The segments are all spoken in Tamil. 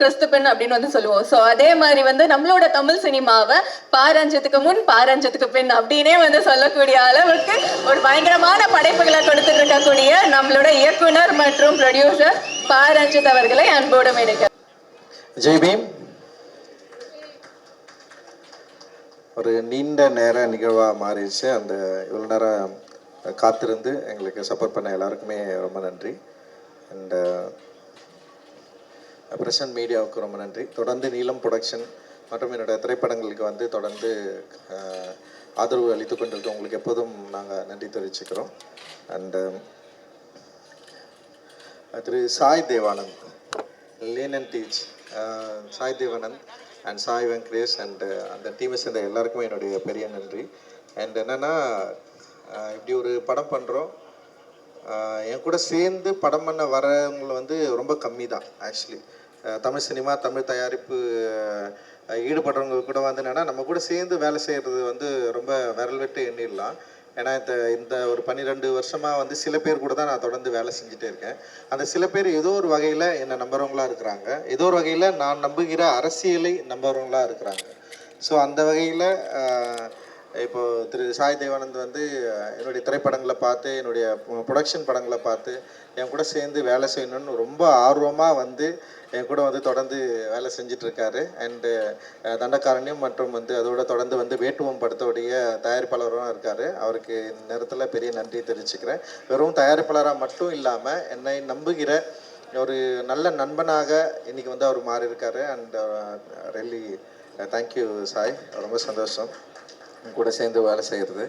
கிறிஸ்து பெண் அப்படின்னு வந்து சொல்லுவோம். ஸோ அதே மாதிரி வந்து நம்மளோட தமிழ் சினிமாவை பாரஞ்சத்துக்கு முன் பாரஞ்சத்துக்கு பின் அப்படின்னே வந்து சொல்லக்கூடிய அளவுக்கு ஒரு பயங்கரமான படைப்புகளை கொடுத்துட்டு இருக்கக்கூடிய நம்மளோட இயக்குனர் மற்றும் ப்ரொடியூசர் பாரஞ்சித் அவர்களை அன்போடு எடுக்க ஜெய்பீம் ஒரு நீண்ட நேர நிகழ்வாக மாறிடுச்சு. அந்த இவ்வளோ நேரம் காத்திருந்து எங்களுக்கு சப்போர்ட் பண்ண எல்லாருக்குமே ரொம்ப நன்றி. அண்ட் பிரசன்ட் மீடியாவுக்கு ரொம்ப நன்றி. தொடர்ந்து நீலம் ப்ரொடக்ஷன் மற்றும் என்னோட திரைப்படங்களுக்கு வந்து தொடர்ந்து ஆதரவு அளித்து கொண்டிருக்க உங்களுக்கு எப்போதும் நாங்கள் நன்றி தெரிவிச்சுக்கிறோம். அண்டு திரு சாய் தேவானந்த் லேன் அண்ட் டீச் சாய் தேவானந்த் அண்ட் சாய் வெங்கடேஷ் அண்டு அந்த டீமை சேர்ந்த எல்லாருக்குமே என்னுடைய பெரிய நன்றி. அண்ட் என்னென்னா இப்படி ஒரு படம் பண்ணுறோம் என் கூட சேர்ந்து படம் பண்ண வரவங்களை வந்து ரொம்ப கம்மி தான் ஆக்சுவலி. தமிழ் சினிமா தமிழ் தயாரிப்பு ஈடுபடுறவங்க கூட வந்து என்னென்னா நம்ம கூட சேர்ந்து வேலை செய்கிறது வந்து ரொம்ப விரல் விட்டு எண்ணிடலாம். ஏன்னா இந்த இந்த ஒரு பன்னிரெண்டு வருஷமாக வந்து சில பேர் கூட தான் நான் தொடர்ந்து வேலை செஞ்சுட்டே இருக்கேன். அந்த சில பேர் ஏதோ ஒரு வகையில் என்னை நம்புறவங்களா இருக்கிறாங்க. ஏதோ ஒரு வகையில் நான் நம்புகிற அரசியலை நம்புறவங்களா இருக்கிறாங்க. ஸோ அந்த வகையில் இப்போ திரு சாய் தேவானந்த் வந்து என்னுடைய திரைப்படங்களை பார்த்து என்னுடைய ப்ரொடக்ஷன் படங்களை பார்த்து என் கூட சேர்ந்து வேலை செய்யணும்னு ரொம்ப ஆர்வமாக வந்து என் கூட வந்து தொடர்ந்து வேலை செஞ்சிட்ருக்காரு. அண்டு தண்டக்காரனையும் மற்றும் வந்து அதோட தொடர்ந்து வந்து வேட்டுவம் படத்தோடைய தயாரிப்பாளரும் இருக்காரு. அவருக்கு இந்த நேரத்தில் பெரிய நன்றி தெரிவிச்சுக்கிறேன். வெறும் தயாரிப்பாளராக மட்டும் இல்லாமல் என்னை நம்புகிற ஒரு நல்ல நண்பனாக இன்னைக்கு வந்து அவர் மாறி இருக்காரு அண்ட் ரெல்லி தேங்க்யூ சாய். ரொம்ப சந்தோஷம். கூட சேர்ந்து வேலை செய்கிறது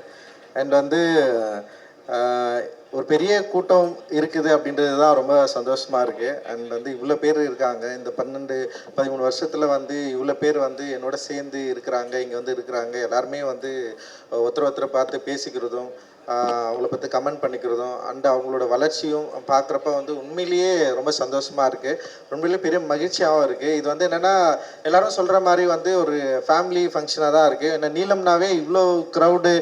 அண்ட் வந்து ஒரு பெரிய கூட்டம் இருக்குது அப்படின்றது தான் ரொம்ப சந்தோஷமாக இருக்குது அண்ட் வந்து இவ்வளோ பேர் இருக்காங்க. இந்த பன்னெண்டு பதிமூணு வருஷத்தில் வந்து இவ்வளோ பேர் வந்து என்னோட சேர்ந்து இருக்கிறாங்க இங்கே வந்து இருக்கிறாங்க. எல்லாருமே வந்து ஒருத்தர் ஒருத்தரை பார்த்து பேசிக்கிறதும் அவங்கள பற்றி கமெண்ட் பண்ணிக்கிறதும் அண்ட் அவங்களோட வளர்ச்சியும் பார்க்குறப்ப வந்து உண்மையிலேயே ரொம்ப சந்தோஷமாக இருக்குது உண்மையிலேயே பெரிய மகிழ்ச்சியாகவும் இருக்குது இது வந்து என்னென்னா எல்லாரும் சொல்கிற மாதிரி வந்து ஒரு ஃபேமிலி ஃபங்க்ஷனாக தான் இருக்குது ஏன்னா நீளம்னாவே இவ்வளோ க்ரௌடு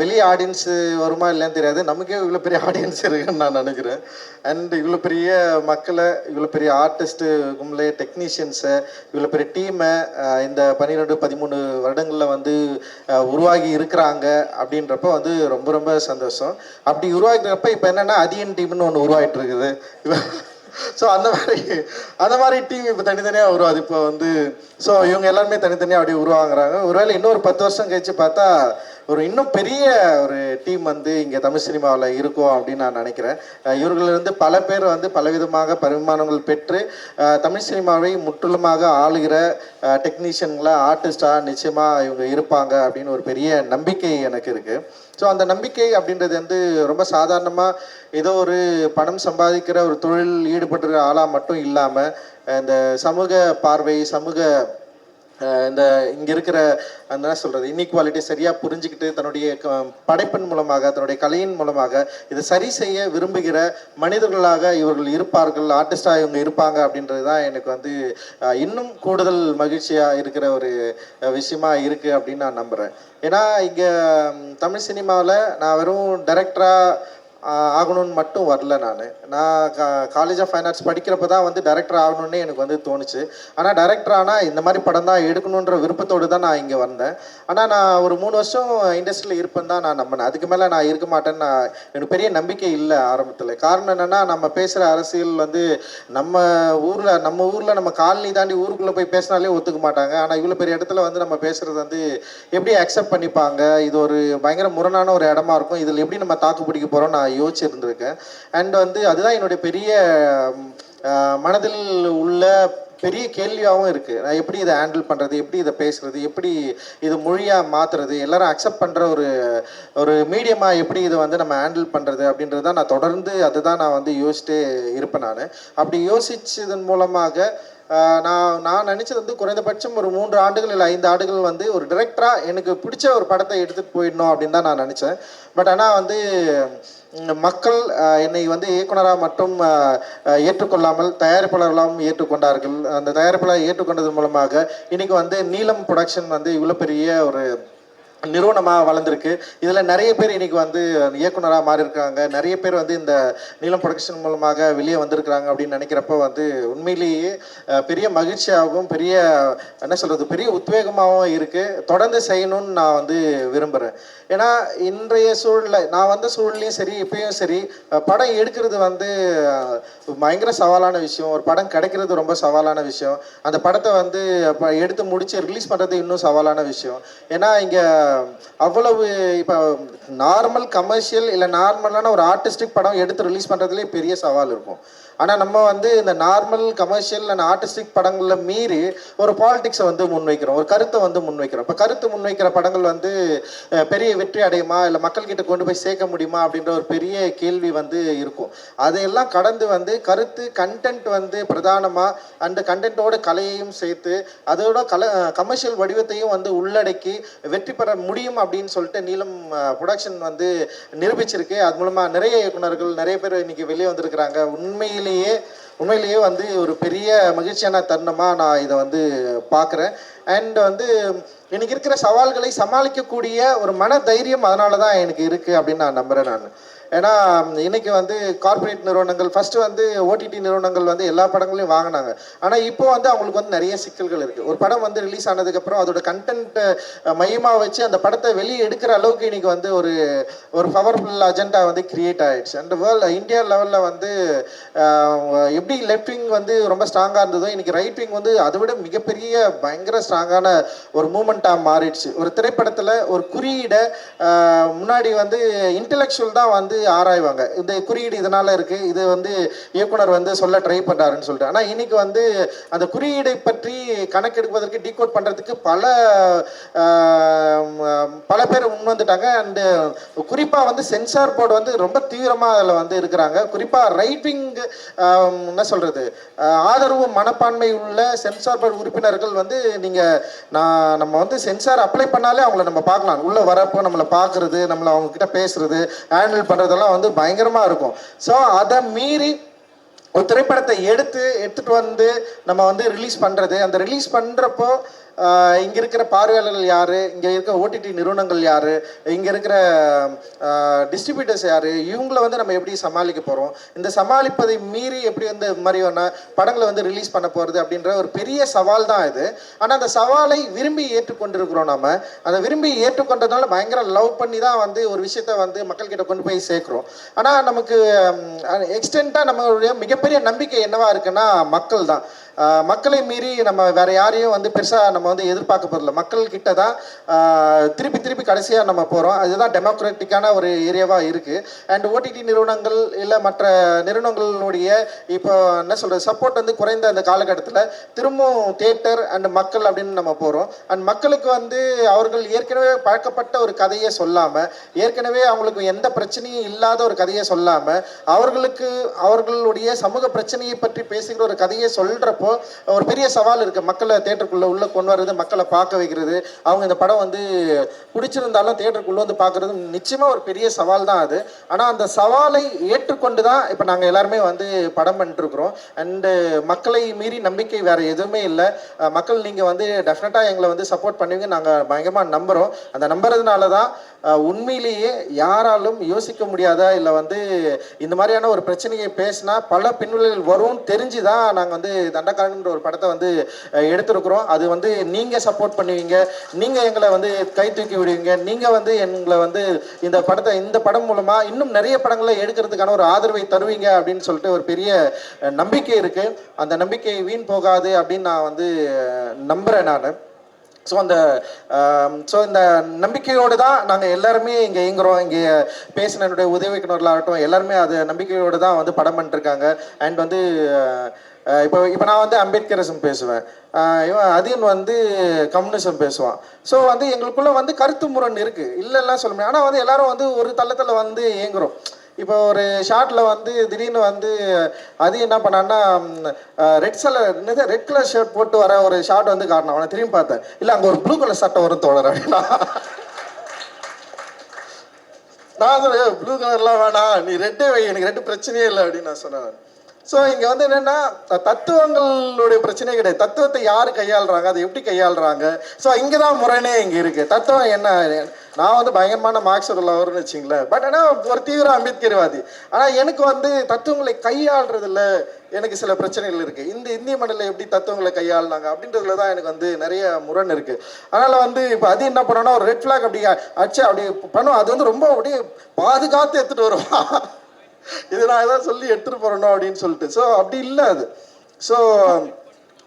வெளியே ஆடியன்ஸு வருமா இல்லைன்னு தெரியாது. நமக்கே இவ்வளோ பெரிய ஆடியன்ஸ் இருக்குன்னு நான் நினைக்கிறேன். அண்ட் இவ்வளோ பெரிய மக்களை இவ்வளோ பெரிய ஆர்டிஸ்ட்டு கும்பலே டெக்னீஷியன்ஸை இவ்வளோ பெரிய டீமை இந்த பன்னிரெண்டு பதிமூணு வருடங்களில் வந்து உருவாகி இருக்கிறாங்க அப்படின்றப்ப வந்து ரொம்ப ரொம்ப சந்தோஷம். அப்படி உருவாகிறப்ப இப்போ என்னென்னா அதியன் டீம்னு ஒன்று உருவாகிட்டு இருக்குது. ஸோ அந்த மாதிரி அந்த மாதிரி டீம் இப்போ தனித்தனியாக உருவாது இப்போ வந்து ஸோ இவங்க எல்லாருமே தனித்தனியாக அப்படியே உருவாங்குறாங்க ஒருவேளை இன்னொரு பத்து வருஷம் கழிச்சு பார்த்தா ஒரு இன்னும் பெரிய ஒரு டீம் வந்து இங்கே தமிழ் சினிமாவில் இருக்கும் அப்படின்னு நான் நினைக்கிறேன். அஹ் இவர்களிலிருந்து பல பேர் வந்து பலவிதமாக பரிமாணங்கள் பெற்று தமிழ் சினிமாவை முற்றிலுமாக ஆளுகிற டெக்னீஷியன்களாக ஆர்டிஸ்டாக நிச்சயமாக இவங்க இருப்பாங்க அப்படின்னு ஒரு பெரிய நம்பிக்கை எனக்கு இருக்குது ஸோ அந்த நம்பிக்கை அப்படின்றது வந்து ரொம்ப சாதாரணமாக ஏதோ ஒரு பணம் சம்பாதிக்கிற ஒரு தொழில் ஈடுபட்டுற ஆளாக மட்டும் இல்லாமல் இந்த சமூக பார்வை சமூக இந்த இங்க இருக்கிற அந்த என்ன சொல்றது இன்இக்வாலிட்டி சரியா புரிஞ்சுக்கிட்டு தன்னுடைய க- படைப்பின் மூலமாக தன்னுடைய கலையின் மூலமாக இதை சரி செய்ய விரும்புகிற மனிதர்களாக இவர்கள் இருப்பார்கள் ஆர்டிஸ்டா இவங்க இருப்பாங்க அப்படின்றது தான் எனக்கு வந்து இன்னும் கூடுதல் மகிழ்ச்சியா இருக்கிற ஒரு விஷயமா இருக்கு அப்படின்னு நான் நம்புறேன். ஏன்னா இங்க தமிழ் சினிமாவில் நான் வெறும் டைரக்டரா ஆகணும்னு மட்டும் வரல நான். நான் கா காலேஜ் ஆஃப் ஃபைன் ஆர்ட்ஸ் படிக்கிறப்ப தான் வந்து டேரக்டர் ஆகணும்னே எனக்கு வந்து தோணுச்சு. ஆனால் டேரக்டர் ஆனால் இந்த மாதிரி படம் தான் எடுக்கணுன்ற விருப்பத்தோடு தான் நான் இங்கே வந்தேன். ஆனால் நான் ஒரு மூணு வருஷம் இண்டஸ்ட்ரியில் இருப்பேன் தான் நான் நம்பினேன். அதுக்கு மேலே நான் இருக்க மாட்டேன்னு நான் எனக்கு பெரிய நம்பிக்கை இல்லை ஆரம்பத்தில். காரணம் என்னென்னா நம்ம பேசுகிற அரசியல் வந்து நம்ம ஊரில் நம்ம ஊரில் நம்ம காலனி தாண்டி ஊருக்குள்ளே போய் பேசினாலே ஒத்துக்க மாட்டாங்க. ஆனால் இவ்வளோ பெரிய இடத்துல வந்து நம்ம பேசுகிறது வந்து எப்படி அக்செப்ட் பண்ணிப்பாங்க? இது ஒரு பயங்கர முரணான ஒரு இடமா இருக்கும். இதில் எப்படி நம்ம தாக்கு பிடிக்க போகிறோம் நான் யோசிச்சிருந்திருக்கேன். அண்ட் வந்து அதுதான் என்னுடைய பெரிய மனதில் உள்ள பெரிய கேள்வியாகவும் இருக்குது நான் எப்படி இதை ஹேண்டில் பண்ணுறது எப்படி இதை பேசுறது எப்படி இது மொழியாக மாற்றுறது எல்லாரும் அக்செப்ட் பண்ணுற ஒரு ஒரு மீடியமாக எப்படி இதை வந்து நம்ம ஹேண்டில் பண்ணுறது அப்படின்றது தான் நான் தொடர்ந்து அதுதான் நான் வந்து யோசிச்சுட்டே இருப்பேன் நான். அப்படி யோசிச்சதன் மூலமாக நான் நான் நினச்சது வந்து குறைந்தபட்சம் ஒரு மூன்று ஆண்டுகள் இல்லை ஐந்து ஆண்டுகள் வந்து ஒரு டிரெக்டராக எனக்கு பிடிச்ச ஒரு படத்தை எடுத்துகிட்டு போயிடணும் அப்படின்னு தான் நான் நினச்சேன். பட் ஆனால் வந்து மக்கள் என்னை வந்து இயக்குனராக மட்டும் ஏற்றுக்கொள்ளாமல் தயாரிப்பாளர்களாகவும் ஏற்றுக்கொண்டார்கள். அந்த தயாரிப்பாளர் ஏற்றுக்கொண்டது மூலமாக இன்றைக்கி வந்து நீலம் ப்ரொடக்ஷன் வந்து இவ்வளோ பெரிய ஒரு நிறுவனமாக வளர்ந்துருக்கு. இதில் நிறைய பேர் இன்றைக்கி வந்து இயக்குனராக மாறி இருக்காங்க நிறைய பேர் வந்து இந்த நீலம் ப்ரொடக்ஷன் மூலமாக வெளியே வந்திருக்கிறாங்க அப்படின்னு நினைக்கிறப்ப வந்து உண்மையிலேயே பெரிய மகிழ்ச்சியாகவும் பெரிய என்ன சொல்கிறது பெரிய உத்வேகமாகவும் இருக்குது தொடர்ந்து செய்யணும்னு நான் வந்து விரும்புகிறேன் ஏன்னா இன்றைய சூழலில் நான் வந்த சூழ்நிலையும் சரி இப்பயும் சரி படம் எடுக்கிறது வந்து பயங்கர சவாலான விஷயம். ஒரு படம் கிடைக்கிறது ரொம்ப சவாலான விஷயம். அந்த படத்தை வந்து எடுத்து முடித்து ரிலீஸ் பண்ணுறது இன்னும் சவாலான விஷயம். ஏன்னா இங்கே அவ்வளவு இப்போ நார்மல் கமர்ஷியல் இல்லை நார்மலான ஒரு ஆர்டிஸ்டிக் படம் எடுத்து ரிலீஸ் பண்ணுறதுலேயே பெரிய சவால் இருக்கும். ஆனால் நம்ம வந்து இந்த நார்மல் கமர்ஷியல் அண்ட் ஆர்டிஸ்டிக் படங்களில் மீறி ஒரு பாலிடிக்ஸை வந்து முன்வைக்கிறோம். ஒரு கருத்தை வந்து முன்வைக்கிறோம். இப்போ கருத்து முன்வைக்கிற படங்கள் வந்து பெரிய வெற்றி அடையுமா? இல்லை மக்கள்கிட்ட கொண்டு போய் சேர்க்க முடியுமா? அப்படின்ற ஒரு பெரிய கேள்வி வந்து இருக்கும். அதையெல்லாம் கடந்து வந்து கருத்து கண்டென்ட் வந்து பிரதானமாக அந்த கண்டென்ட்டோட கலையையும் சேர்த்து அதோட கல கமர்ஷியல் வடிவத்தையும் வந்து உள்ளடக்கி வெற்றி பெற முடியும் அப்படின்னு சொல்லிட்டு நீளம் ப்ரொடக்ஷன் வந்து நிரூபிச்சிருக்கு. அது மூலமாக நிறைய இயக்குனர்கள் நிறைய பேர் இன்னைக்கு வெளியே வந்திருக்கிறாங்க. உண்மையிலேயே உண்மையிலேயே வந்து ஒரு பெரிய மகிழ்ச்சியான தருணமாக நான் இதை வந்து பார்க்குறேன். அண்ட் வந்து இன்னைக்கு இருக்கிற சவால்களை சமாளிக்கக்கூடிய ஒரு மன தைரியம் அதனால தான் எனக்கு இருக்குது அப்படின்னு நான் நம்புகிறேன் நான். ஏன்னா இன்னைக்கு வந்து கார்ப்பரேட் நிறுவனங்கள் ஃபர்ஸ்ட் வந்து ஓடிடி நிறுவனங்கள் வந்து எல்லா படங்களையும் வாங்கினாங்க. ஆனால் இப்போ வந்து அவங்களுக்கு வந்து நிறைய சிக்கல்கள் இருக்குது ஒரு படம் வந்து ரிலீஸ் ஆனதுக்கப்புறம் அதோட கண்டென்ட்டை மையமாக வச்சு அந்த படத்தை வெளியே எடுக்கிற அளவுக்கு இன்னைக்கு வந்து ஒரு ஒரு பவர்ஃபுல் அஜெண்டா வந்து கிரியேட் ஆயிடுச்சு. அண்ட் வேர்ல்டு இந்தியா லெவலில் வந்து எப்படி லெஃப்ட் விங் வந்து ரொம்ப ஸ்ட்ராங்காக இருந்ததோ இன்னைக்கு ரைட் விங் வந்து அதை விட மிகப்பெரிய பயங்கர ஸ்ட்ராங்கான ஒரு மூமெண்ட்டாக மாறிடுச்சு. ஒரு திரைப்படத்தில் ஒரு குறியீடை முன்னாடி வந்து இன்டெலெக்சுவல் தான் வந்து ஆராய்வாங்க. இந்த குறியீடு இதனால இருக்கு. இது வந்து இயக்குனர் வந்து சொல்ல ட்ரை பண்றாருன்னு சொல்லிட்டு. ஆனால் இன்னைக்கு வந்து அந்த குறியீடை பற்றி கணக்கெடுப்பதற்கு டீகோட் பண்றதுக்கு பல பல பேர் முன் வந்துட்டாங்க. அண்டு குறிப்பாக வந்து சென்சார் போர்டு வந்து ரொம்ப தீவிரமாக அதில் வந்து இருக்கிறாங்க. குறிப்பாக ரைட்டிங் என்ன சொல்றது? ஆதரவு மனப்பான்மை உள்ள சென்சார் போர்டு உறுப்பினர்கள் வந்து நீங்கள் நான் நம்ம வந்து சென்சார் அப்ளை பண்ணாலே அவங்கள நம்ம பார்க்கலாம். உள்ளே வரப்போ நம்மளை பார்க்குறது நம்மளை அவங்க கிட்ட பேசுறது ஹேண்டில் அதெல்லாம் வந்து பயங்கரமாக இருக்கும். ஸோ அதை மீறி ஒரு திரைப்படத்தை எடுத்து எடுத்துட்டு வந்து நம்ம வந்து ரிலீஸ் பண்ணுறது அந்த ரிலீஸ் பண்ணுறப்போ இங்கே இருக்கிற பார்வையாளர்கள் யார்? இங்கே இருக்கிற ஓடிடி நிறுவனங்கள் யார்? இங்கே இருக்கிற டிஸ்ட்ரிபியூட்டர்ஸ் யார்? இவங்கள வந்து நம்ம எப்படி சமாளிக்க போகிறோம் இந்த சமாளிப்பதை மீறி எப்படி வந்து இது மாதிரியான படங்களை வந்து ரிலீஸ் பண்ண போகிறது அப்படின்ற ஒரு பெரிய சவால் தான் இது. ஆனால் அந்த சவாலை விரும்பி ஏற்றுக்கொண்டிருக்கிறோம் நம்ம அந்த விரும்பி ஏற்றுக்கொண்டதுனால பயங்கர லவ் பண்ணி தான் வந்து ஒரு விஷயத்த வந்து மக்கள்கிட்ட கொண்டு போய் சேர்க்குறோம். ஆனால் நமக்கு எக்ஸ்டெண்ட்டாக நம்மளுடைய மிகப்பெரிய நம்பிக்கை என்னவாக இருக்குன்னா மக்கள் தான். மக்களை மீறி நம்ம வேற யாரையும் வந்து பெருசாக நம்ம வந்து எதிர்பார்க்க போகிறதில்ல மக்கள் கிட்ட தான் திருப்பி திருப்பி கடைசியாக நம்ம போகிறோம் அதுதான் டெமோக்ராட்டிக்கான ஒரு ஏரியாவாக இருக்குது அண்ட் ஓடிடி நிறுவனங்கள் இல்லை மற்ற நிறுவனங்களுடைய இப்போ என்ன சொல்கிறது சப்போர்ட் வந்து குறைந்த அந்த காலகட்டத்தில் திரும்பவும் தியேட்டர் அண்ட் மக்கள் அப்படின்னு நம்ம போகிறோம் அண்ட் மக்களுக்கு வந்து அவர்கள் ஏற்கனவே பழக்கப்பட்ட ஒரு கதையை சொல்லாமல் ஏற்கனவே அவங்களுக்கு எந்த பிரச்சனையும் இல்லாத ஒரு கதையை சொல்லாமல் அவர்களுக்கு அவர்களுடைய சமூக பிரச்சனையை பற்றி பேசுகிற ஒரு கதையை சொல்கிறப்போ ஒரு பெரிய சவால் இருக்குது மக்களை தேட்டருக்குள்ளே உள்ளே கொண்டு வர்றது மக்களை பார்க்க வைக்கிறது. அவங்க இந்த படம் வந்து பிடிச்சிருந்தாலும் தேட்டருக்குள்ளே வந்து பார்க்குறது நிச்சயமாக ஒரு பெரிய சவால் தான் அது. ஆனால் அந்த சவாலை ஏற்றுக்கொண்டு தான் இப்போ நாங்கள் எல்லாருமே வந்து படம் பண்ணிட்டுருக்குறோம். அண்டு மக்களை மீறி நம்பிக்கை வேறு எதுவுமே இல்லை. மக்கள் நீங்கள் வந்து டெஃபினட்டாக எங்களை வந்து சப்போர்ட் பண்ணுவீங்க. நாங்கள் பயங்கரமாக நம்புகிறோம் அந்த நம்புறதுனால தான் உண்மையிலேயே யாராலும் யோசிக்க முடியாத? இல்லை வந்து இந்த மாதிரியான ஒரு பிரச்சனையை பேசினா பல பின்விளைகள் வரும் தெரிஞ்சு தான் நாங்கள் வந்து தண்டக்காரன்ற ஒரு படத்தை வந்து எடுத்திருக்கிறோம். அது வந்து நீங்கள் சப்போர்ட் பண்ணுவீங்க. நீங்கள் எங்களை வந்து கை தூக்கி விடுவீங்க. நீங்கள் வந்து எங்களை வந்து இந்த படத்தை இந்த படம் மூலமாக இன்னும் நிறைய படங்களை எடுக்கிறதுக்கான ஒரு ஆதரவை தருவீங்க அப்படின்னு சொல்லிட்டு ஒரு பெரிய நம்பிக்கை இருக்குது அந்த நம்பிக்கை வீண் போகாது அப்படின்னு நான் வந்து நம்புறேன் நம்புகிறேன் நான். ஸோ அந்த um, ஸோ இந்த நம்பிக்கையோடு தான் நாங்கள் எல்லாருமே இங்கே இயங்குகிறோம் இங்கே பேசின என்னுடைய எல்லாருமே அது நம்பிக்கையோடு தான் வந்து படம் பண்ணிருக்காங்க. அண்ட் வந்து uh, uh, இப்போ இப்போ நான் வந்து அம்பேத்கரிசம் பேசுவேன். Uh, இவன் அதின் வந்து கம்யூனிசம் பேசுவான். ஸோ வந்து எங்களுக்குள்ள வந்து கருத்து முரண் இருக்குது இல்லைலாம் சொல்ல முடியாது. ஆனால் வந்து எல்லாரும் வந்து ஒரு தள்ளத்தில் வந்து இயங்குறோம். இப்போ ஒரு ஷார்ட்ல வந்து திடீர்னு வந்து அது என்ன பண்ணான்னா ரெட் கலர் என்னது ரெட் கலர் ஷர்ட் போட்டு வர ஒரு ஷார்ட் வந்து காட்டணும் அவனை திரும்பி பார்த்தேன். இல்லை அங்கே ஒரு ப்ளூ கலர் சட்டை வரும் தோழர் அப்படின்னா. நான் சொன்னேன் ப்ளூ கலர்லாம் வேணாம். நீ ரெட்டே வை எனக்கு ரெட்டு பிரச்சனையே இல்லை அப்படின்னு நான் சொன்னேன். ஸோ இங்கே வந்து என்னென்னா தத்துவங்களுடைய பிரச்சனை கிடையாது. தத்துவத்தை யார் கையாளுறாங்க? அதை எப்படி கையாளுறாங்க? ஸோ இங்கே தான் முரணே இங்கே இருக்குது தத்துவம் என்ன? நான் வந்து பயங்கரமான மார்க்ஸ் உள்ளவர்னு வச்சிங்களேன் பட் ஆனால் ஒரு தீவிர அம்பேத்கர்வாதி. ஆனால் எனக்கு வந்து தத்துவங்களை கையாளுறதுல எனக்கு சில பிரச்சனைகள் இருக்குது இந்த இந்திய மண்ணில் எப்படி தத்துவங்களை கையாளுனாங்க? அப்படின்றதுல தான் எனக்கு வந்து நிறைய முரண் இருக்குது அதனால் வந்து இப்போ அது என்ன பண்ணோன்னா ஒரு ரெட் ஃப்ளாக் அப்படி அடிச்சு அப்படி பண்ணுவோம் அது வந்து ரொம்ப அப்படியே பாதுகாத்து எடுத்துகிட்டு வருவான் இது நான் ஏதாவது சொல்லி எடுத்துகிட்டு போகிறேனோ அப்படின்னு சொல்லிட்டு. ஸோ அப்படி இல்லை அது. ஸோ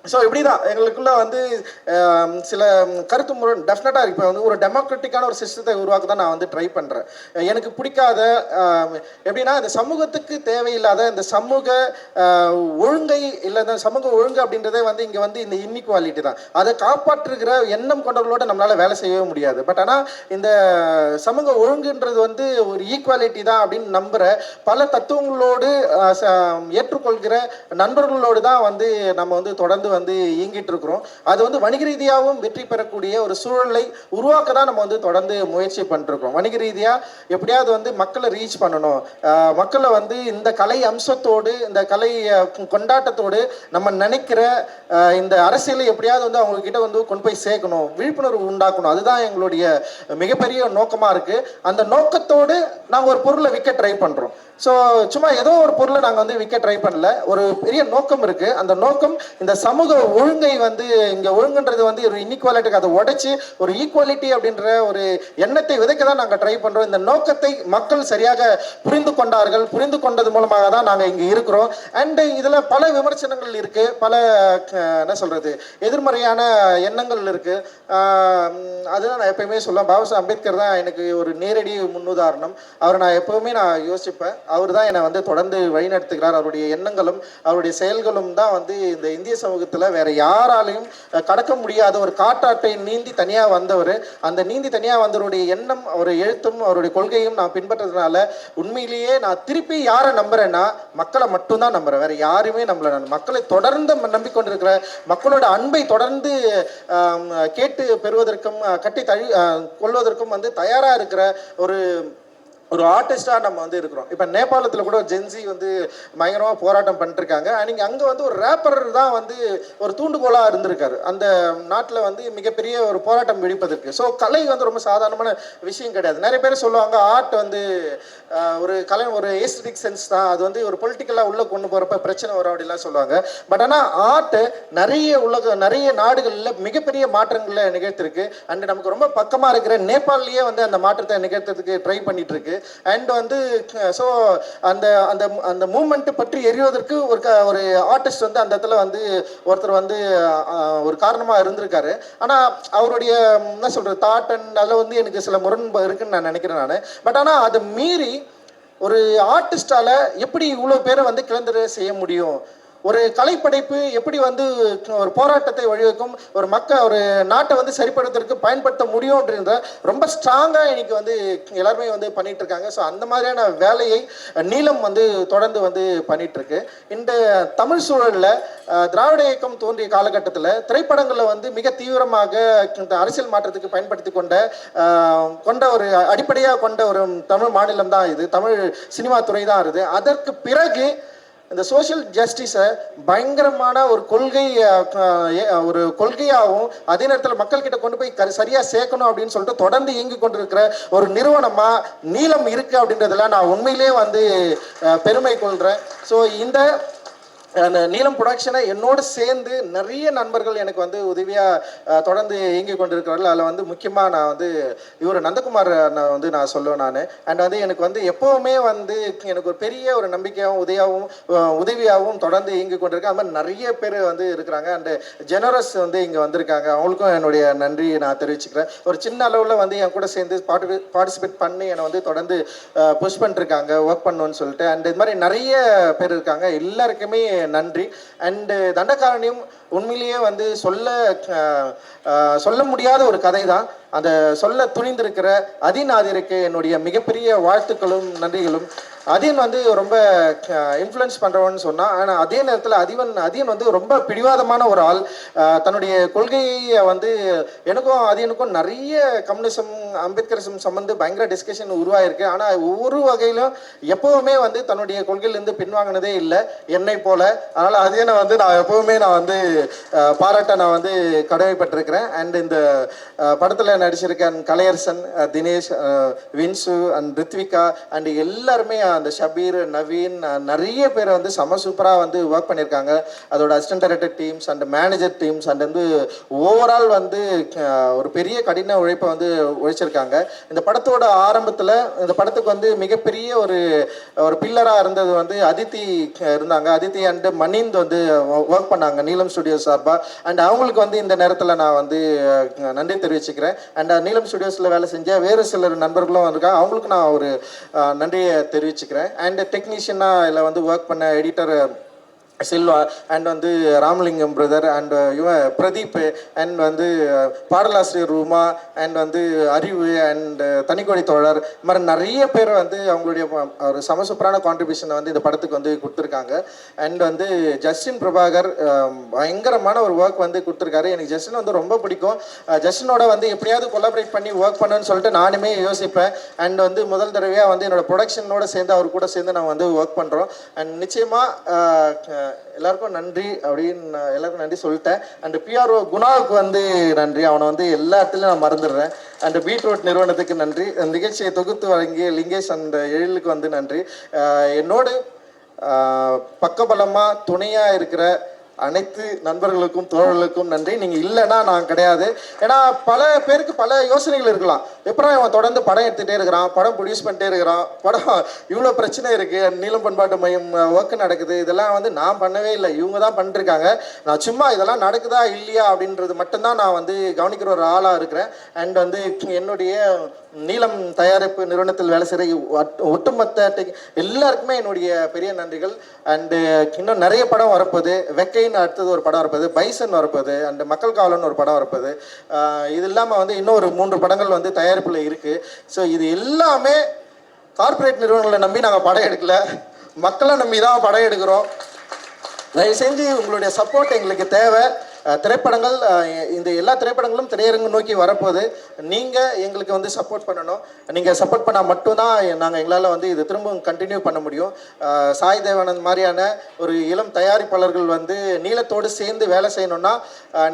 ஸோ இப்படி தான் எங்களுக்குள்ளே வந்து சில கருத்து முரண் டெஃபினட்டாக இப்போ வந்து ஒரு டெமோக்ராட்டிக்கான ஒரு சிஸ்டத்தை உருவாக்க தான் நான் வந்து ட்ரை பண்ணுறேன் எனக்கு பிடிக்காத எப்படின்னா இந்த சமூகத்துக்கு தேவையில்லாத இந்த சமூக ஒழுங்கை இல்லை இந்த சமூக ஒழுங்கு அப்படின்றதே வந்து இங்கே வந்து இந்த இன்இக்வாலிட்டி தான். அதை காப்பாற்றுகிற எண்ணம் கொண்டவர்களோட நம்மளால் வேலை செய்யவே முடியாது. பட் ஆனால் இந்த சமூக ஒழுங்குன்றது வந்து ஒரு ஈக்குவாலிட்டி தான் அப்படின்னு நம்புகிற பல தத்துவங்களோடு ச- ஏற்றுக்கொள்கிற நண்பர்களோடு தான் வந்து நம்ம வந்து தொடர்ந்து வந்து இயங்கிட்டு இருக்கிறோம். அது வந்து வணிக ரீதியாகவும் வெற்றி பெறக்கூடிய ஒரு சூழலை உருவாக்க தான் நம்ம வந்து தொடர்ந்து முயற்சி பண்ணிருக்கோம் வணிக ரீதியாக எப்படியாவது வந்து மக்களை ரீச் பண்ணணும். மக்களை வந்து இந்த கலை அம்சத்தோடு இந்த கலை கொண்டாட்டத்தோடு நம்ம நினைக்கிற இந்த அரசியலை எப்படியாவது வந்து அவங்க கிட்ட வந்து கொண்டு போய் சேர்க்கணும் விழிப்புணர்வு உண்டாக்கணும். அதுதான் எங்களுடைய மிகப்பெரிய நோக்கமாக இருக்கு. அந்த நோக்கத்தோடு நாங்கள் ஒரு பொருளை விற்க ட்ரை பண்ணுறோம் ஸோ சும்மா ஏதோ ஒரு பொருளை நாங்கள் வந்து விற்க ட்ரை பண்ணல. ஒரு பெரிய நோக்கம் இருக்கு. அந்த நோக்கம் இந்த சமூக ஒழுங்கை வந்து இங்கே ஒழுங்குன்றது வந்து ஒரு இன்இக்வாலிட்டிக்கு அதை உடைச்சு ஒரு ஈக்குவாலிட்டி அப்படின்ற ஒரு எண்ணத்தை விதைக்க தான் நாங்கள் ட்ரை பண்ணுறோம் இந்த நோக்கத்தை மக்கள் சரியாக புரிந்து கொண்டார்கள். புரிந்து கொண்டது மூலமாக தான் நாங்கள் இங்கே இருக்கிறோம். அண்டு இதில் பல விமர்சனங்கள் இருக்கு. பல என்ன சொல்றது எதிர்மறையான எண்ணங்கள் இருக்கு. அதுதான் நான் எப்பயுமே சொல்லுவேன். பாபா அம்பேத்கர் தான் எனக்கு ஒரு நேரடி முன்னுதாரணம். அவரை நான் எப்பவுமே நான் யோசிப்பேன். அவர் தான் என்னை வந்து தொடர்ந்து வழிநடத்துகிறார். அவருடைய எண்ணங்களும் அவருடைய செயல்களும் தான் வந்து இந்த இந்திய சமூகத்தை இடத்துல வேற யாராலையும் கடக்க முடியாத ஒரு காட்டாட்டை நீந்தி தனியாக வந்தவர். அந்த நீந்தி தனியாக வந்தவருடைய எண்ணம் அவர் எழுத்தும் அவருடைய கொள்கையும் நான் பின்பற்றதுனால உண்மையிலேயே நான் திருப்பி யாரை நம்புறேன்னா மக்களை மட்டும்தான் நம்புறேன். வேற யாருமே நம்பல நான். மக்களை தொடர்ந்து நம்பிக்கொண்டிருக்கிற மக்களோட அன்பை தொடர்ந்து கேட்டு பெறுவதற்கும் கட்டி தழி கொள்வதற்கும் வந்து தயாராக இருக்கிற ஒரு ஒரு ஆர்டிஸ்டாக நம்ம வந்து இருக்கிறோம். இப்போ நேபாளத்தில் கூட ஜென்சி வந்து பயங்கரமாக போராட்டம் பண்ணிட்டுருக்காங்க. அன்றைக்கி அங்கே வந்து ஒரு ரேப்பர் தான் வந்து ஒரு தூண்டுகோலாக இருந்திருக்காரு. அந்த நாட்டில் வந்து மிகப்பெரிய ஒரு போராட்டம் வெடிப்பதற்கு. ஸோ கலை வந்து ரொம்ப சாதாரணமான விஷயம் கிடையாது. நிறைய பேர் சொல்லுவாங்க ஆர்ட் வந்து ஒரு கலை ஒரு ஏஸ்தட்டிக் சென்ஸ் தான். அது வந்து ஒரு பொலிட்டிக்கலாக உள்ளே கொண்டு போகிறப்ப பிரச்சனை வரும் அப்படிலாம் சொல்லுவாங்க. பட் ஆனால் ஆர்ட் நிறைய உலக நிறைய நாடுகளில் மிகப்பெரிய மாற்றங்களை நிகழ்த்திருக்கு. அண்ட் நமக்கு ரொம்ப பக்கமாக இருக்கிற நேபாளிலேயே வந்து அந்த மாற்றத்தை நிகழ்த்துறதுக்கு ட்ரை பண்ணிட்டு இருக்கு அண்ட் வந்து ஸோ அந்த அந்த அந்த மூமெண்ட்டு பற்றி எரிவதற்கு ஒரு க ஒரு ஆர்டிஸ்ட் வந்து அந்த இடத்துல வந்து ஒருத்தர் வந்து ஒரு காரணமாக இருந்திருக்காரு. ஆனால் அவருடைய என்ன சொல்கிறது தாட் அண்ட் அதில் வந்து எனக்கு சில முரண்பு இருக்குன்னு நான் நினைக்கிறேன் நான். பட் ஆனால் அதை மீறி ஒரு ஆர்டிஸ்டால எப்படி இவ்வளோ பேரை வந்து கிளந்தர செய்ய முடியும்? ஒரு கலைப்படைப்பு எப்படி வந்து ஒரு போராட்டத்தை வழிவகுக்கும் ஒரு மக்கள் ஒரு நாட்டை வந்து சரிப்படுத்துறதுக்கு பயன்படுத்த முடியும்ன்றத ரொம்ப ஸ்ட்ராங்காக இன்னைக்கு வந்து எல்லாருமே வந்து பண்ணிட்டு இருக்காங்க ஸோ அந்த மாதிரியான வேலையை நீளம் வந்து தொடர்ந்து வந்து பண்ணிட்டு இருக்கு இந்த தமிழ் சூழலில் திராவிட இயக்கம் தோன்றிய காலகட்டத்தில் திரைப்படங்களில் வந்து மிக தீவிரமாக இந்த அரசியல் மாற்றத்துக்கு பயன்படுத்தி கொண்ட கொண்ட ஒரு அடிப்படையாக கொண்ட ஒரு தமிழ் மாநிலம் தான் இது. தமிழ் சினிமா துறை தான் இருக்குது அதற்கு பிறகு இந்த சோஷியல் ஜஸ்டிஸை பயங்கரமான ஒரு கொள்கை ஒரு கொள்கையாகவும் அதே நேரத்தில் மக்கள்கிட்ட கொண்டு போய் கரு சரியாக சேர்க்கணும் அப்படின்னு சொல்லிட்டு தொடர்ந்து இயங்கி கொண்டிருக்கிற ஒரு நிறுவனமாக நீளம் இருக்குது அப்படின்றதுல நான் உண்மையிலேயே வந்து பெருமை கொள்கிறேன் ஸோ இந்த நீலம் ப்ரொடக்ஷனை என்னோடு சேர்ந்து நிறைய நண்பர்கள் எனக்கு வந்து உதவியாக தொடர்ந்து இயங்கி கொண்டிருக்கிறார்கள். அதில் வந்து முக்கியமாக நான் வந்து இவர் நந்தகுமார் நான் வந்து நான் சொல்லுவேன் நான். அண்ட் வந்து எனக்கு வந்து எப்போவுமே வந்து எனக்கு ஒரு பெரிய ஒரு நம்பிக்கையாகவும் உதவியாகவும் உதவியாகவும் தொடர்ந்து இயங்கி கொண்டிருக்கேன். அது மாதிரி நிறைய பேர் வந்து இருக்கிறாங்க. அண்டு ஜெனரஸ் வந்து இங்கே வந்திருக்காங்க. அவங்களுக்கும் என்னுடைய நன்றி நான் தெரிவிச்சுக்கிறேன். ஒரு சின்ன அளவில் வந்து என் கூட சேர்ந்து பார்ட்டி பார்ட்டிசிபேட் பண்ணி என்னை வந்து தொடர்ந்து புஷ் பண்ணிருக்காங்க. ஒர்க் பண்ணணும்னு சொல்லிட்டு. அண்ட் இது மாதிரி நிறைய பேர் இருக்காங்க. எல்லாருக்குமே நன்றி. அண்டு தண்டக்காரணியும் உண்மையிலேயே வந்து சொல்ல சொல்ல முடியாத ஒரு கதை தான் அந்த சொல்ல துணிந்திருக்கிற அதீன் ஆதிருக்கு என்னுடைய மிகப்பெரிய வாழ்த்துக்களும் நன்றிகளும். அதீன் வந்து ரொம்ப இன்ஃப்ளூயன்ஸ் பண்ணுறவன்னு சொன்னான் ஆனால் அதே நேரத்தில் அதிவன் அதீன் வந்து ரொம்ப பிடிவாதமான ஒரு ஆள். தன்னுடைய கொள்கையை வந்து எனக்கும் அதீனுக்கும் நிறைய கம்யூனிசம் அம்பேத்கரிசம் சம்மந்து பயங்கர டிஸ்கஷன் உருவாயிருக்கு. ஆனால் ஒவ்வொரு வகையிலும் எப்பவுமே வந்து தன்னுடைய கொள்கையிலேருந்து பின்வாங்கினதே இல்லை என்னை போல. அதனால் நான் வந்து நான் எப்பவுமே நான் வந்து பாராட்ட நான் வந்து கடமைப்பட்டிருக்கிறேன். அண்ட் இந்த படத்தில் நடிச்சிருக்கேன் கலையரசன் தினேஷ் வின்சு அண்ட் ரித்விகா அண்ட் எல்லாருமே அந்த ஷபீர் நவீன் நிறைய பேர் வந்து செம சூப்பராக வந்து ஒர்க் பண்ணியிருக்காங்க. அதோட assistant director teams and manager teams and வந்து ஓவரால் வந்து ஒரு பெரிய கடின உழைப்பை வந்து உழைச்சிருக்காங்க. இந்த படத்தோட ஆரம்பத்தில் இந்த படத்துக்கு வந்து மிகப்பெரிய ஒரு ஒரு பில்லராக இருந்தது வந்து அதித்தி இருந்தாங்க. அதித்தி அண்ட் மணிந்த் வந்து ஒர்க் பண்ணாங்க நீலம் ஸ்டுடியோ சார்பாக அண்ட் அவங்களுக்கு வந்து இந்த நேரத்தில் நான் வந்து நன்றி தெரிவிச்சுக்கிறேன். அண்ட் நீலம் ஸ்டுடியோஸில் வேலை செஞ்ச வேறு சிலர் நண்பர்களும் இருக்காங்க. அவங்களுக்கு நான் ஒரு நன்றியை தெரிவிச்சுக்கிறேன். அண்ட் டெக்னீஷியனாக இதில் வந்து ஒர்க் பண்ண எடிட்டர் செல்வா அண்ட் வந்து ராமலிங்கம் பிரதர் அண்ட் இவன் பிரதீப் அண்ட் வந்து uh, பாடலாசிரியர் ரூமா அண்ட் வந்து அறிவு அண்ட் uh, தனிக்கொடி தோழர். இது மாதிரி நிறைய பேர் வந்து அவங்களுடைய uh, ஒரு சமசூப்பரான கான்ட்ரிபியூஷனை வந்து இந்த படத்துக்கு வந்து கொடுத்துருக்காங்க. அண்ட் வந்து ஜஸ்டின் பிரபாகர் um, பயங்கரமான ஒரு ஒர்க் வந்து கொடுத்துருக்காரு. எனக்கு ஜஸ்டின் வந்து ரொம்ப பிடிக்கும். ஜஸ்டினோட வந்து எப்படியாவது கொலாபரேட் பண்ணி ஒர்க் பண்ணணும்னு சொல்லிட்டு நானுமே யோசிப்பேன். அண்ட் வந்து முதல் தடவையாக வந்து என்னோட ப்ரொடக்ஷனோட சேர்ந்து அவர் கூட சேர்ந்து நான் வந்து ஒர்க் பண்ணுறோம் அண்ட் நிச்சயமாக எல்லாருக்கும் நன்றி அப்படின்னு நான் எல்லாருக்கும் நன்றி சொல்லிட்டேன். அண்ட் பிஆர்ஓ குணாவுக்கு வந்து நன்றி. அவனை வந்து எல்லா இடத்துலையும் நான் மறந்துடுறேன். அண்ட் பீட்ரூட் நிறுவனத்துக்கு நன்றி. அந்த நிகழ்ச்சியை தொகுத்து வழங்கிய லிங்கேஷ் அந்த எழிலுக்கு வந்து நன்றி. என்னோடு பக்கபலமாக துணையாக இருக்கிற அனைத்து நண்பர்களுக்கும் தோழர்களுக்கும் நன்றி. நீங்கள் இல்லைன்னா நான் கிடையாது. ஏன்னா பல பேருக்கு பல யோசனைகள் இருக்கலாம். எப்பறம் இவன் தொடர்ந்து படம் எடுத்துகிட்டே இருக்கிறான் படம் ப்ரொடியூஸ் பண்ணிட்டே இருக்கிறான் படம் இவ்வளோ பிரச்சனை இருக்குது நீளம் பண்பாட்டு மையம் ஒர்க் நடக்குது இதெல்லாம் வந்து நான் பண்ணவே இல்லை. இவங்க தான் பண்ணிருக்காங்க. நான் சும்மா இதெல்லாம் நடக்குதா இல்லையா அப்படின்றது மட்டும்தான் நான் வந்து கவனிக்கிற ஒரு ஆளாக இருக்கிறேன். அண்ட் வந்து என்னுடைய நீளம் தயாரிப்பு நிறுவனத்தில் வேலை செய்கிற ஒட்டுமொத்த எல்லாருக்குமே என்னுடைய பெரிய நன்றிகள். அண்டு இன்னும் நிறைய படம் வரப்போகுது. வெக்கைன்னு அடுத்தது ஒரு படம் வரப்போகுது. பைசன் வரப்போகுது. அண்டு மக்கள் காவலன் ஒரு படம் வரப்போகுது. இது இல்லாமல் வந்து இன்னும் ஒரு மூன்று படங்கள் வந்து தயாரிப்பில் இருக்குது ஸோ இது எல்லாமே கார்ப்பரேட் நிறுவனங்களை நம்பி நாங்கள் படம் எடுக்கல. மக்களை நம்பி தான் படம் எடுக்கிறோம். தயவு செஞ்சு உங்களுடைய சப்போர்ட் எங்களுக்கு தேவை. திரைப்படங்கள் இந்த எல்லா திரைப்படங்களும் திரையரங்கு நோக்கி வரப்போது நீங்கள் எங்களுக்கு வந்து சப்போர்ட் பண்ணணும். நீங்கள் சப்போர்ட் பண்ணால் மட்டும்தான் நாங்கள் எங்களால் வந்து இது திரும்பவும் கண்டினியூ பண்ண முடியும். சாய் தேவானந்த் மாதிரியான ஒரு இளம் தயாரிப்பாளர்கள் வந்து நீளத்தோடு சேர்ந்து வேலை செய்யணும்னா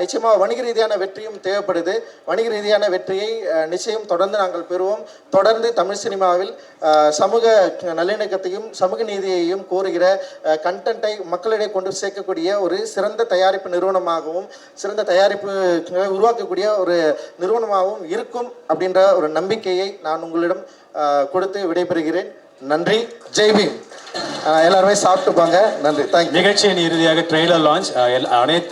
நிச்சயமாக வணிக ரீதியான வெற்றியும் தேவைப்படுது. வணிக ரீதியான வெற்றியை நிச்சயம் தொடர்ந்து நாங்கள் பெறுவோம். தொடர்ந்து தமிழ் சினிமாவில் சமூக நல்லிணக்கத்தையும் சமூக நீதியையும் கோருகிற கண்டென்ட்டை மக்களிடையே கொண்டு சேர்க்கக்கூடிய ஒரு சிறந்த தயாரிப்பு நிறுவனமாகவும் சிறந்த தயாரிப்பு உருவாக்கக்கூடிய ஒரு நிறுவனமாகவும் இருக்கும் அப்படின்ற ஒரு நம்பிக்கையை நான் உங்களிடம் கொடுத்து விடைபெறுகிறேன். நன்றி. ஜெய்பீம் எல்லாருமே சாப்பிட்டுப்பாங்க நன்றி. தேங்க்யூ நிகழ்ச்சியின் இறுதியாக ட்ரெய்லர் லான்ச் அனைத்து